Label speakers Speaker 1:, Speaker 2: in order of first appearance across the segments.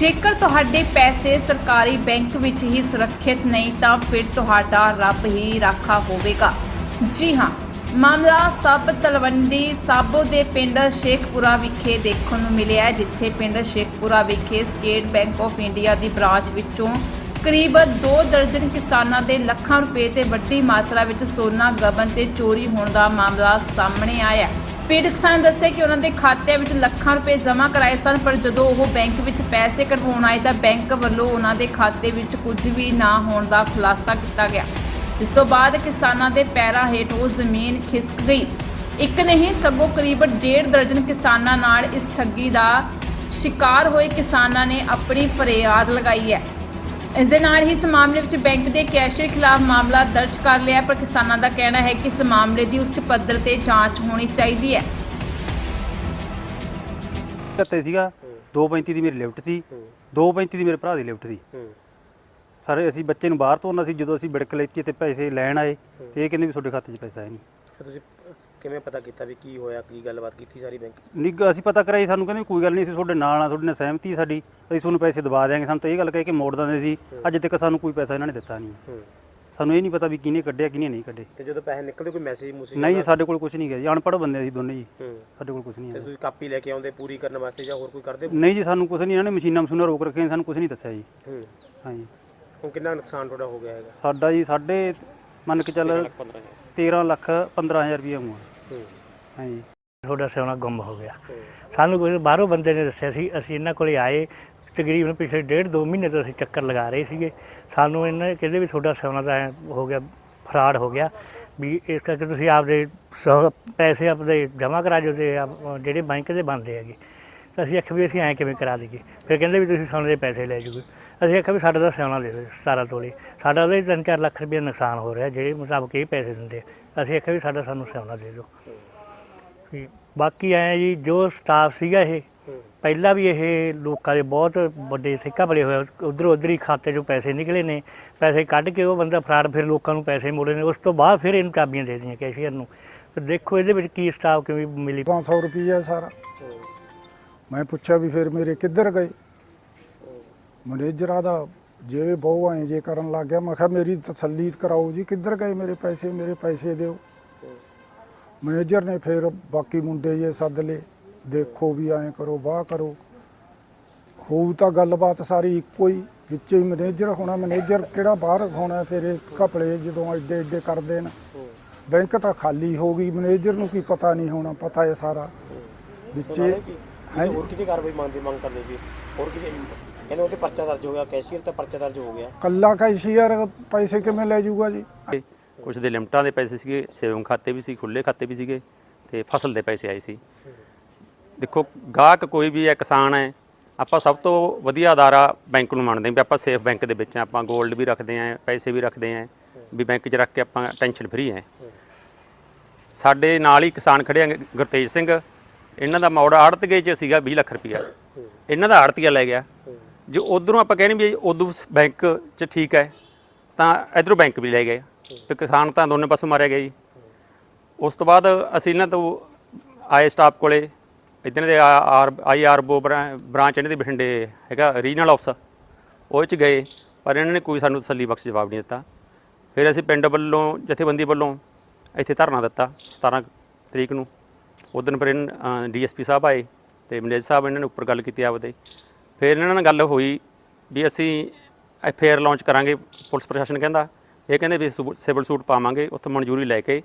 Speaker 1: ਜੇਕਰ ਤੁਹਾਡੇ ਪੈਸੇ ਸਰਕਾਰੀ ਬੈਂਕ ਵਿੱਚ ਹੀ ਸੁਰੱਖਿਅਤ ਨਹੀਂ ਤਾਂ ਫਿਰ ਤੁਹਾਡਾ ਰੱਬ ਹੀ ਰਾਖਾ ਹੋਵੇਗਾ ਜੀ ਹਾਂ ਮਾਮਲਾ ਸਭ ਤਲਵੰਡੀ ਸਾਬੋ ਦੇ ਪਿੰਡ ਸ਼ੇਖਪੁਰਾ ਵਿਖੇ ਦੇਖਣ ਨੂੰ ਮਿਲਿਆ ਹੈ, ਜਿੱਥੇ ਪਿੰਡ ਸ਼ੇਖਪੁਰਾ ਵਿਖੇ ਸਟੇਟ ਬੈਂਕ ਆਫ ਇੰਡੀਆ ਦੀ ਬ੍ਰਾਂਚ ਵਿੱਚੋਂ ਕਰੀਬ 2 ਦਰਜਨ ਕਿਸਾਨਾਂ ਦੇ ਲੱਖਾਂ ਰੁਪਏ ਤੇ ਵੱਡੀ ਮਾਤਰਾ ਵਿੱਚ ਸੋਨਾ ਗਬਨ ਤੇ ਚੋਰੀ ਹੋਣ ਦਾ ਮਾਮਲਾ ਸਾਹਮਣੇ ਆਇਆ ਹੈ। ਪੀੜਤ ਕਿਸਾਨ ਨੇ ਦੱਸਿਆ ਕਿ ਉਹਨਾਂ ਦੇ ਖਾਤਿਆਂ ਵਿੱਚ ਲੱਖਾਂ ਰੁਪਏ ਜਮ੍ਹਾਂ ਕਰਾਏ ਸਨ, ਪਰ ਜਦੋਂ ਉਹ ਬੈਂਕ ਵਿੱਚ ਪੈਸੇ ਕਢਵਾਉਣ ਆਏ ਤਾਂ ਬੈਂਕ ਵੱਲੋਂ ਉਹਨਾਂ ਦੇ ਖਾਤੇ ਵਿੱਚ ਕੁਝ ਵੀ ਨਾ ਹੋਣ ਦਾ ਖੁਲਾਸਾ ਕੀਤਾ ਗਿਆ। ਇਸ ਤੋਂ ਬਾਅਦ ਕਿਸਾਨਾਂ ਦੇ ਪੈਰਾਂ ਹੇਠ ਉਹ ਜ਼ਮੀਨ ਖਿਸਕ ਗਈ। ਇੱਕ ਨਹੀਂ, ਸਗੋਂ ਕਰੀਬ ਡੇਢ ਦਰਜਨ ਕਿਸਾਨਾਂ ਨਾਲ ਇਸ ਠੱਗੀ ਦਾ ਸ਼ਿਕਾਰ ਹੋਏ ਕਿਸਾਨਾਂ ਨੇ ਆਪਣੀ ਫਰਿਆਦ ਲਗਾਈ ਹੈ। ਇਸ ਦੇ ਨਾਲ ਹੀ ਇਸ ਮਾਮਲੇ ਵਿੱਚ ਬੈਂਕ ਦੇ ਕੈਸ਼ੀਅਰ ਖਿਲਾਫ ਮਾਮਲਾ ਦਰਜ ਕਰ ਲਿਆ ਪਰ ਕਿਸਾਨਾਂ ਦਾ ਕਹਿਣਾ ਹੈ ਕਿ ਇਸ ਮਾਮਲੇ ਦੀ ਉੱਚ ਪੱਧਰ ਤੇ ਜਾਂਚ ਹੋਣੀ ਚਾਹੀਦੀ ਹੈ।
Speaker 2: ਕੱਤੇ ਸੀਗਾ 235 ਦੀ ਮੇਰੀ ਲਿਫਟ ਸੀ 235 ਦੀ ਮੇਰੇ ਭਰਾ ਦੀ ਲਿਫਟ ਸੀ। ਸਾਰੇ ਅਸੀਂ ਬੱਚੇ ਨੂੰ ਬਾਹਰ ਤੋਰਨਾ ਸੀ ਜਦੋਂ ਅਸੀਂ ਬਿੜਕ ਲੈਤੀ ਤੇ ਪੈਸੇ ਲੈਣ ਆਏ ਤੇ ਇਹ ਕਹਿੰਦੇ ਵੀ ਤੁਹਾਡੇ ਖਾਤੇ 'ਚ ਪੈਸਾ ਹੈ ਨਹੀਂ।
Speaker 3: ਤੁਸੀਂ ਕਿਵੇਂ ਪਤਾ ਕੀਤਾ ਵੀ ਕੀ ਹੋਇਆ ਕੀ ਗੱਲਬਾਤ ਕੀਤੀ ਸਾਰੀ ਬੈਂਕ?
Speaker 2: ਨਿੱਘ ਅਸੀਂ ਪਤਾ ਕਰਾਈ ਸਾਨੂੰ ਕਹਿੰਦੇ ਵੀ ਕੋਈ ਗੱਲ ਨਹੀਂ ਅਸੀਂ ਤੁਹਾਡੇ ਨਾਲ ਆ ਤੁਹਾਡੇ ਨਾਲ ਸਹਿਮਤੀ ਸਾਡੀ ਅਸੀਂ ਤੁਹਾਨੂੰ ਪੈਸੇ ਦਵਾ ਦਿਆਂਗੇ। ਸਾਨੂੰ ਤਾਂ ਇਹ ਗੱਲ ਕਹਿ ਕੇ ਮੋੜ ਦਿੰਦੇ ਸੀ ਅੱਜ ਤੱਕ ਸਾਨੂੰ ਕੋਈ ਪੈਸਾ ਇਹਨਾਂ ਨੇ ਦਿੱਤਾ ਨਹੀਂ।
Speaker 3: ਹੂੰ।
Speaker 2: ਸਾਨੂੰ ਇਹ ਨਹੀਂ ਪਤਾ ਵੀ ਕਿਹਨੇ ਕੱਢਿਆ ਕਿਹਨੇ ਨਹੀਂ ਕੱਢੇ।
Speaker 3: ਤੇ ਜਦੋਂ ਪੈਸੇ ਨਿਕਲਦੇ ਕੋਈ ਮੈਸੇਜ ਮੂਸੇਜ
Speaker 2: ਨਹੀਂ ਸਾਡੇ ਕੋਲ ਕੁਝ ਨਹੀਂ ਗਿਆ ਜੀ ਅਨਪੜ੍ਹ ਬੰਦੇ ਸੀ ਦੋਨੇ ਜੀ।
Speaker 3: ਹੂੰ।
Speaker 2: ਸਾਡੇ ਕੋਲ ਕੁਝ ਨਹੀਂ
Speaker 3: ਤੇ
Speaker 2: ਹੈ
Speaker 3: ਤੁਸੀਂ ਕਾਪੀ ਲੈ ਕੇ ਆਉਂਦੇ ਪੂਰੀ ਕਰਨ ਵਾਸਤੇ ਜਾਂ ਹੋਰ ਕੋਈ ਕਰਦੇ?
Speaker 2: ਨਹੀਂ ਜੀ ਸਾਨੂੰ ਕੁਝ ਨਹੀਂ ਇਹਨਾਂ ਨੇ ਮਸ਼ੀਨਾਂ ਮਸ਼ੂਨਾਂ ਰੋਕ ਰੱਖੀਆਂ ਸਾਨੂੰ ਕੁਝ ਨਹੀਂ ਦੱਸਿਆ ਜੀ।
Speaker 3: ਹੂੰ।
Speaker 2: ਹਾਂਜੀ।
Speaker 3: ਹੁਣ ਕਿੰਨਾ ਨੁਕਸਾਨ ਤੁਹਾਡਾ ਹੋ ਗਿਆ ਹੈਗਾ?
Speaker 2: ਸਾਡਾ ਜੀ ਸਾਡੇ ਮੰਨ ਕੇ ਚੱਲ 13 ਲੱਖ 15000 ਰੁਪਏ ਹੋਊਗਾ। ਹਾਂਜੀ।
Speaker 4: ਤੁਹਾਡਾ ਸੋਨਾ ਗੁੰਮ ਹੋ ਗਿਆ। ਸਾਨੂੰ ਕੋਈ ਬਾਹਰੋਂ ਬੰਦੇ ਨੇ ਦੱਸਿਆ ਸੀ ਅਸੀਂ ਇਹਨਾਂ ਕੋਲੇ ਆਏ ਤਕਰੀਬਨ ਪਿਛਲੇ ਡੇਢ ਦੋ ਮਹੀਨੇ ਤੋਂ ਅਸੀਂ ਚੱਕਰ ਲਗਾ ਰਹੇ ਸੀਗੇ। ਸਾਨੂੰ ਇਹਨਾਂ ਕਹਿੰਦੇ ਵੀ ਤੁਹਾਡਾ ਸੋਨਾ ਤਾਂ ਐਂ ਹੋ ਗਿਆ ਫਰਾਡ ਹੋ ਗਿਆ ਵੀ ਇਸ ਕਰਕੇ ਤੁਸੀਂ ਆਪਦੇ ਸੌ- ਪੈਸੇ ਆਪਦੇ ਜਮ੍ਹਾਂ ਕਰਾ ਦਿਓ ਤੇ ਆਪ- ਜਿਹੜੇ ਬੈਂਕ ਦੇ ਬਣਦੇ ਹੈਗੇ। ਤਾਂ ਅਸੀਂ ਆਖਿਆ ਵੀ ਅਸੀਂ ਐਂ ਕਿਵੇਂ ਕਰਾ ਦਈਏ ਫਿਰ ਕਹਿੰਦੇ ਵੀ ਤੁਸੀਂ ਸੋਨੇ ਦੇ ਪੈਸੇ ਲੈ ਜੂਗੇ ਅਸੀਂ ਆਖਿਆ ਵੀ ਸਾਡਾ ਤਾਂ ਸੋਨਾ ਦੇ ਦਿਓ 17 ਤੋਲੇ। ਸਾਡਾ ਉਹਦੇ 3-4 ਲੱਖ ਰੁਪਏ ਨੁਕਸਾਨ ਹੋ ਰਿਹਾ, ਜਿਹੜੇ ਮੁਤਾਬਕ ਇਹ ਪੈਸੇ ਦਿੰਦੇ ਅਸੀਂ ਆਖਿਆ ਵੀ ਸਾਡਾ ਸਾਨੂੰ ਸੋਨਾ ਦੇ ਦਿਓ। ਵੀ ਬਾਕੀ ਐ ਜੀ, ਜੋ ਸਟਾਫ ਸੀਗਾ ਇਹ, ਪਹਿਲਾਂ ਵੀ ਇਹ ਲੋਕਾਂ ਦੇ ਬਹੁਤ ਵੱਡੇ ਸਿੱਕਾ ਬੜੇ ਹੋਇਆ ਉਧਰ ਉਧਰ ਹੀ ਖਾਤੇ 'ਚੋਂ ਪੈਸੇ ਨਿਕਲੇ ਨੇ, ਪੈਸੇ ਕੱਢ ਕੇ ਉਹ ਬੰਦਾ ਫਰਾਡ ਫਿਰ ਲੋਕਾਂ ਨੂੰ ਪੈਸੇ ਮੋੜੇ ਨੇ, ਉਸ ਤੋਂ ਬਾਅਦ ਫਿਰ ਇਹਨੂੰ ਚਾਬੀਆਂ ਦੇ ਦਿੱਤੀਆਂ ਕੈਸ਼ੀਅਰ ਨੂੰ। ਫਿਰ ਦੇਖੋ ਇਹਦੇ ਵਿੱਚ ਕੀ ਸਟਾਫ ਕਿਵੇਂ ਮਿਲੀ।
Speaker 5: 500 ਰੁਪਈਆ ਸਾਰਾ। ਮੈਂ ਪੁੱਛਿਆ ਵੀ ਫਿਰ ਮੇਰੇ ਕਿੱਧਰ ਗਏ? ਮੈਨੇਜਰਾਂ ਦਾ ਜਿਵੇਂ ਬਹੁ ਐਂ ਜੇ ਕਰਨ ਲੱਗ ਗਿਆ, ਮੈਂ ਕਿਹਾ ਮੇਰੀ ਤਸੱਲੀ ਕਰਾਓ ਜੀ, ਕਿੱਧਰ ਗਏ ਮੇਰੇ ਪੈਸੇ? ਮੇਰੇ ਪੈਸੇ ਦਿਓ। ਮੈਨੇਜਰ ਨੇ ਫਿਰ ਬਾਕੀ ਮੁੰਡੇ ਜੇ ਸੱਦ ਲਏ। ਦੇਖੋ ਵੀ ਐਂ ਕਰੋ, ਵਾਹ ਕਰੋ। ਹੋਊ ਤਾਂ ਗੱਲਬਾਤ ਸਾਰੀ ਇੱਕੋ ਹੀ, ਵਿੱਚ ਹੀ ਮੈਨੇਜਰ ਹੋਣਾ। ਮੈਨੇਜਰ ਕਿਹੜਾ ਬਾਹਰ ਹੋਣਾ ਫਿਰ ਇਹ ਘਪਲੇ ਜਦੋਂ ਐਡੇ ਐਡੇ ਕਰਦੇ ਨੇ। ਬੈਂਕ ਤਾਂ ਖਾਲੀ ਹੋ ਗਈ। ਮੈਨੇਜਰ ਨੂੰ ਕੀ ਪਤਾ ਨਹੀਂ ਹੋਣਾ, ਪਤਾ ਹੈ ਸਾਰਾ। ਵਿੱਚ
Speaker 3: ਹੋਰ ਕਿਤੇ ਕਾਰਵਾਈ ਮੰਗਦੀ ਮੰਗ ਕਰਦੇ ਸੀ? ਹੋਰ ਕਿਤੇ ਕਹਿੰਦੇ ਉਹਦੇ ਪਰਚਾ ਦਰਜ ਹੋ ਗਿਆ ਕੈਸ਼ੀਅਰ ਤੇ ਪਰਚਾ ਦਰਜ ਹੋ ਗਿਆ।
Speaker 5: ਕੱਲਾ ਕੈਸ਼ੀਅਰ ਪੈਸੇ ਕਿਵੇਂ ਲੈ ਜਾਊਗਾ ਜੀ?
Speaker 6: ਕੁਝ ਦੇ ਲਿਮਟਾਂ ਦੇ ਪੈਸੇ ਸੀਗੇ ਸੇਵਿੰਗ ਖਾਤੇ ਵੀ ਸੀ ਖੁੱਲੇ ਖਾਤੇ ਵੀ ਸੀਗੇ ਤੇ ਫਸਲ ਦੇ ਪੈਸੇ ਆਏ ਸੀ। ਦੇਖੋ ਗਾਹਕ ਕੋਈ ਵੀ ਹੈ ਕਿਸਾਨ ਹੈ ਆਪਾਂ ਸਭ ਤੋਂ ਵਧੀਆ ਅਦਾਰਾ ਬੈਂਕ ਨੂੰ ਮੰਨਦੇ ਹਾਂ ਵੀ ਆਪਾਂ ਸੇਫ ਬੈਂਕ ਦੇ ਵਿੱਚ ਹਾਂ ਆਪਾਂ 골ਡ ਵੀ ਰੱਖਦੇ ਹਾਂ ਪੈਸੇ ਵੀ ਰੱਖਦੇ ਹਾਂ ਵੀ ਬੈਂਕ 'ਚ ਰੱਖ ਕੇ ਆਪਾਂ ਟੈਨਸ਼ਨ ਫਰੀ ਹੈ। ਸਾਡੇ ਨਾਲ ਹੀ ਕਿਸਾਨ ਖੜੇ ਆ ਗੁਰਤੇਜ ਸਿੰਘ ਇਹਨਾਂ ਦਾ ਮੌੜ ਆੜਤਗੇ 'ਚ ਸੀਗਾ 20 ਲੱਖ ਰੁਪਇਆ। ਇਹਨਾਂ ਦਾ ਆੜਤੀਆ ਲੈ ਗਿਆ। ਜੋ ਉਧਰੋਂ ਆਪਾਂ ਕਹਿੰਦੇ ਵੀ ਉਦੋਂ ਬੈਂਕ 'ਚ ਠੀਕ ਹੈ, ਤਾਂ ਇਧਰੋਂ ਬੈਂਕ ਵੀ ਲੈ ਗਏ। ਤੇ ਕਿਸਾਨ ਤਾਂ ਦੋਨੇ ਪਾਸੇ ਮਾਰਿਆ ਗਿਆ ਜੀ। ਉਸ ਤੋਂ ਬਾਅਦ ਅਸੀਂ ਇਹਨਾਂ ਤੋਂ ਆਏ ਸਟਾਫ ਕੋਲੇ। ਇਦਾਂ ਦੇ ਆਰ, ਆਈ, ਆਰ ਆਰਬੋ ਬ੍ਰਾਂਚ ਇਹਨਾਂ ਦੇ ਬਠਿੰਡੇ ਹੈਗਾ, ਰੀਜਨਲ ਆਫਿਸ ਉਹ 'ਚ ਗਏ, ਪਰ ਇਹਨਾਂ ਨੇ ਕੋਈ ਸਾਨੂੰ ਤਸੱਲੀ ਬਖਸ਼ ਜਵਾਬ ਨਹੀਂ ਦਿੱਤਾ। ਫਿਰ ਅਸੀਂ ਪਿੰਡ ਵੱਲੋਂ, ਜਥੇਬੰਦੀ ਵੱਲੋਂ ਇੱਥੇ ਧਰਨਾ ਦਿੱਤਾ 17 ਤਰੀਕ ਨੂੰ। ਉਦੋਂ ਫਿਰ ਡੀਐਸਪੀ ਸਾਹਿਬ ਆਏ ਤੇ ਮੈਨੇਜਰ ਸਾਹਿਬ ਇਹਨਾਂ ਨੇ ਉੱਪਰ ਗੱਲ ਕੀਤੀ ਆਪਦੇ। ਫਿਰ ਇਹਨਾਂ ਨਾਲ ਗੱਲ ਹੋਈ ਵੀ ਅਸੀਂ ਐਫਆਰ ਲਾਂਚ ਕਰਾਂਗੇ, ਪੁਲਿਸ ਪ੍ਰਸ਼ਾਸਨ ਕਹਿੰਦਾ। ਇਹ ਕਹਿੰਦੇ ਵੀ ਸੁ- ਸਿਵਲ ਸੂਟ ਪਾਵਾਂਗੇ, ਉੱਥੇ ਮਨਜ਼ੂਰੀ ਲੈ ਕੇ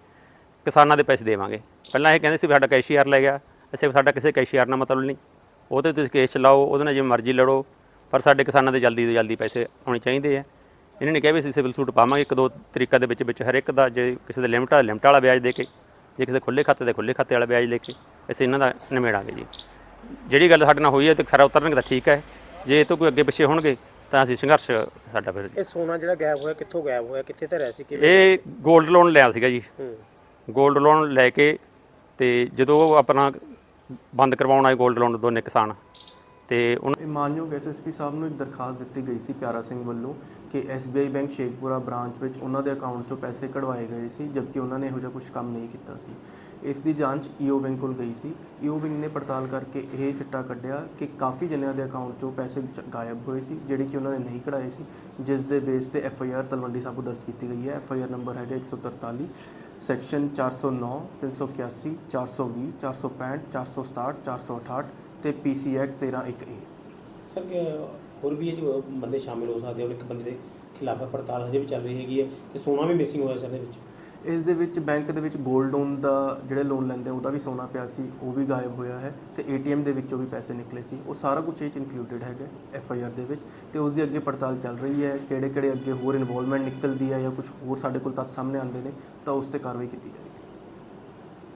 Speaker 6: ਕਿਸਾਨਾਂ ਦੇ ਪੈਸੇ ਦੇਵਾਂਗੇ। ਪਹਿਲਾਂ ਇਹ ਕਹਿੰਦੇ ਸੀ ਵੀ ਸਾਡਾ ਕੈਸ਼ੀਅਰ ਲੈ ਗਿਆ, ਅਸੀਂ ਸਾਡਾ ਕਿਸੇ ਕੈਸ਼ੀਅਰ ਨਾਲ ਮਤਲਬ ਨਹੀਂ। ਉਹਦੇ ਤੁਸੀਂ ਕੇਸ ਚਲਾਓ, ਉਹਦੇ ਨਾਲ ਜਿਵੇਂ ਮਰਜ਼ੀ ਲੜੋ, ਪਰ ਸਾਡੇ ਕਿਸਾਨਾਂ ਦੇ ਜਲਦੀ ਤੋਂ ਜਲਦੀ ਪੈਸੇ ਆਉਣੇ ਚਾਹੀਦੇ ਆ। ਇਹਨਾਂ ਨੇ ਕਿਹਾ ਵੀ ਅਸੀਂ ਸਿਵਲ ਸੂਟ ਪਾਵਾਂਗੇ, ਇੱਕ ਦੋ ਤਰੀਕਾ ਦੇ ਵਿੱਚ ਵਿੱਚ ਹਰ ਇੱਕ ਦਾ, ਜੇ ਕਿਸੇ ਦੇ ਲਿਮਟ ਆ, ਲਿਮਟ ਵਾਲਾ ਵਿਆਜ ਦੇ ਕੇ। ਜੇ ਕਿਸੇ ਖੁੱਲੇ ਖਾਤੇ ਦੇ ਖੁੱਲੇ ਖਾਤੇ ਵਾਲੇ ਵਿਆਜ ਲੈ ਕੇ ਅਸੀਂ ਇਹਨਾਂ ਦਾ ਨਿਮੇੜਾਂਗੇ ਜੀ। ਜਿਹੜੀ ਗੱਲ ਸਾਡੇ ਨਾਲ ਹੋਈ ਹੈ ਤੇ ਖਰਾ ਉਤਰਨ ਤਾਂ ਠੀਕ ਹੈ। ਜੇ ਇਹ ਤੋਂ ਕੋਈ ਅੱਗੇ ਪਿੱਛੇ ਹੋਣਗੇ ਤਾਂ ਅਸੀਂ ਸੰਘਰਸ਼ ਸਾਡਾ ਫਿਰ
Speaker 3: ਇਹ ਸੋਨਾ ਜਿਹੜਾ ਗਾਇਬ ਹੋਇਆ ਕਿੱਥੋਂ ਗਾਇਬ ਹੋਇਆ ਕਿੱਥੇ ਧਰਿਆ ਸੀ ਕਿਵੇਂ
Speaker 6: ਇਹ 골ਡ ਲੋਨ ਲਿਆ ਸੀਗਾ ਜੀ। 골ਡ ਲੋਨ ਲੈ ਕੇ ਤੇ ਜਦੋਂ ਆਪਣਾ ਬੰਦ ਕਰਵਾਉਣਾ ਆਏ 골ਡ ਲੋਨ ਦੋਨੇ ਕਿਸਾਨ ਤੇ ਉਹਨਾਂ
Speaker 7: ਇਹ ਮਾਨਯੋਗ ਐਸਐਸਪੀ ਸਾਹਿਬ ਨੂੰ ਇੱਕ ਦਰਖਾਸਤ ਦਿੱਤੀ ਗਈ ਸੀ ਪਿਆਰਾ ਸਿੰਘ ਵੱਲੋਂ ਕਿ ਐਸਬੀਆਈ ਬੈਂਕ ਸ਼ੇਖਪੁਰਾ ਬ੍ਰਾਂਚ ਵਿੱਚ ਉਹਨਾਂ ਦੇ ਅਕਾਊਂਟ 'ਚੋਂ ਪੈਸੇ ਕਢਵਾਏ ਗਏ ਸੀ, ਜਦਕਿ ਉਹਨਾਂ ਨੇ ਇਹੋ ਜਿਹਾ ਕੁਝ ਕੰਮ ਨਹੀਂ ਕੀਤਾ ਸੀ। ਇਸ ਦੀ ਜਾਂਚ ਈਓ ਬੈਂਕ ਕੋਲ ਗਈ ਸੀ। ਈਓ ਬੈਂਕ ਨੇ ਪੜਤਾਲ ਕਰਕੇ ਇਹ ਸਿੱਟਾ ਕੱਢਿਆ ਕਿ ਕਾਫੀ ਜਣਿਆਂ ਦੇ ਅਕਾਊਂਟ 'ਚੋਂ ਪੈਸੇ ਗਾਇਬ ਹੋਏ ਸੀ, ਜਿਹੜੇ ਕਿ ਉਹਨਾਂ ਨੇ ਨਹੀਂ ਕਢਾਏ ਸੀ, ਜਿਸ ਦੇ ਬੇਸ ਤੇ F I R Talwandi Sabo ਦਰਜ ਕੀਤੀ ਗਈ ਹੈ। ਐਫ ਆਈ ਆਰ ਨੰਬਰ ਹੈਗਾ 143 ਸੈਕਸ਼ਨ 409 381 420 465 467 468 ਤੇ ਪੀਸੀ ਐਕਟ 13 ਏ
Speaker 3: ਸਰ ਕਿ ਹੋਰ ਵੀ ਇਹ 'ਚ ਬੰਦੇ ਸ਼ਾਮਿਲ ਹੋ ਸਕਦੇ ਹੋ ਇੱਕ ਬੰਦੇ ਦੇ ਖਿਲਾਫ ਪੜਤਾਲ ਹਜੇ ਵੀ ਚੱਲ ਰਹੀ ਹੈਗੀ ਹੈ ਤੇ ਸੋਨਾ ਵੀ ਮਿਸਿੰਗ ਹੋਇਆ ਸਰ ਦੇ ਵਿੱਚ?
Speaker 7: ਇਸ ਦੇ ਵਿੱਚ ਬੈਂਕ ਦੇ ਵਿੱਚ 골ਡ ਲੋਨ ਦਾ ਜਿਹੜੇ ਲੋਨ ਲੈਂਦੇ ਉਹਦਾ ਵੀ ਸੋਨਾ ਪਿਆ ਸੀ ਉਹ ਵੀ ਗਾਇਬ ਹੋਇਆ ਹੈ ਤੇ ਏਟੀਐਮ ਦੇ ਵਿੱਚੋਂ ਵੀ ਪੈਸੇ ਨਿਕਲੇ ਸੀ। ਉਹ ਸਾਰਾ ਕੁਝ ਇਹ ਚ ਇਨਕਲੂਡਡ ਹੈਗਾ ਐਫ ਆਈ ਆਰ ਦੇ ਵਿੱਚ। ਤੇ ਉਸ ਦੀ ਅੱਗੇ ਪੜਤਾਲ ਚੱਲ ਰਹੀ ਹੈ ਕਿਹੜੇ ਕਿਹੜੇ ਅੱਗੇ ਹੋਰ ਇਨਵੋਲਵਮੈਂਟ ਨਿਕਲਦੀ ਹੈ ਜਾਂ ਕੁਝ ਹੋਰ ਸਾਡੇ ਕੋਲ ਤੱਥ ਸਾਹਮਣੇ ਆਉਂਦੇ ਨੇ ਤਾਂ ਉਸ ਤੇ ਕਾਰਵਾਈ ਕੀਤੀ ਜਾਏਗੀ।